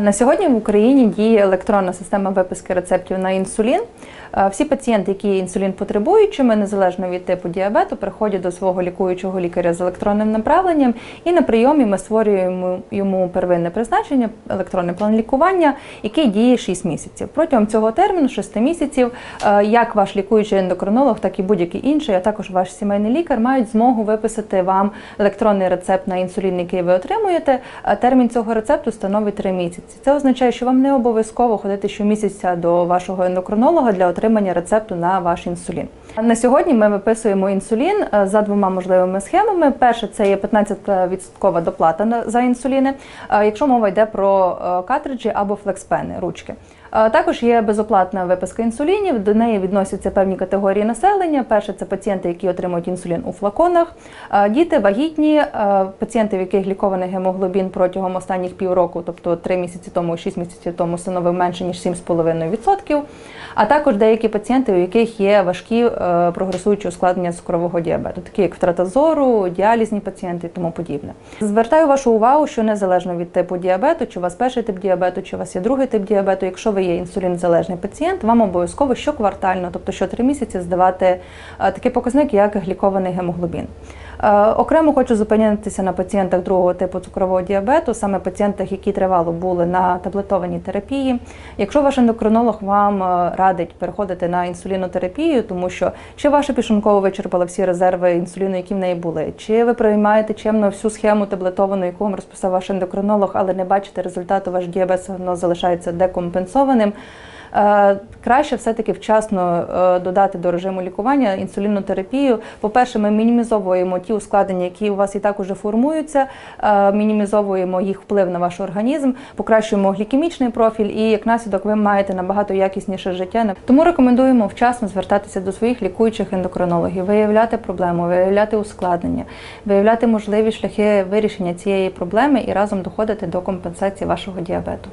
На сьогодні в Україні діє електронна система виписки рецептів на інсулін. Е, Всі пацієнти, які є інсулін потребуючими, незалежно від типу діабету, приходять до свого лікуючого лікаря з електронним направленням, і на прийомі ми створюємо йому первинне призначення, електронний план лікування, який діє 6 місяців. Протягом цього терміну, 6 місяців, е, як ваш лікуючий ендокринолог, так і будь-який інший, а також ваш сімейний лікар мають змогу виписати вам електронний рецепт на інсулін, який ви отримуєте. Е, Термін цього рецепту становить 3 місяці. Це означає, що вам не обов'язково ходити щомісяця до вашого ендокринолога для отримання рецепту на ваш інсулін. На сьогодні ми виписуємо інсулін е, за двома можливими схемами. Перше це є 15% доплата за інсуліни, е, якщо мова йде про е, картриджі або флекспени, ручки. Також є безоплатна виписка інсулінів. До неї відносяться певні категорії населення. Перше це пацієнти, які отримують інсулін у флаконах, діти вагітні, пацієнти, в яких лікований гемоглобін протягом останніх півроку, тобто 3 місяці тому, 6 місяців тому становив менше ніж 7,5%. А також деякі пацієнти, у яких є важкі е, прогресуючі ускладнення цукрового діабету, такі як втрата зору, діалізні пацієнти і тому подібне. Звертаю вашу увагу, що незалежно від типу діабету, чи у вас перший тип діабету, чи у вас є другий тип діабету, якщо ви є інсулінзалежний пацієнт, вам обов'язково щоквартально, тобто щотри місяці, здавати е, такий показник, як глікований гемоглобін. Е, Окремо хочу зупинитися на пацієнтах другого типу цукрового діабету, саме пацієнтах, які тривало були на таблетованій терапії. Якщо ваш ендокринолог вам е, радить переходити на інсулінотерапію, тому що чи ваша пішункова вичерпала всі резерви інсуліну, які в неї були, чи ви приймаєте чемно всю схему таблетовану, яку вам розписав ваш ендокринолог, але не бачите результату, ваш діабет все одно залишається декомпенсованим. Е, Краще все-таки вчасно е, додати до режиму лікування інсулінну терапію. По-перше, ми мінімізовуємо ті ускладнення, які у вас і так уже формуються, е, мінімізовуємо їх вплив на ваш організм, покращуємо глікемічний профіль, і як наслідок ви маєте набагато якісніше життя. Тому рекомендуємо вчасно звертатися до своїх лікуючих ендокринологів, виявляти проблему, виявляти ускладнення, виявляти можливі шляхи вирішення цієї проблеми і разом доходити до компенсації вашого діабету.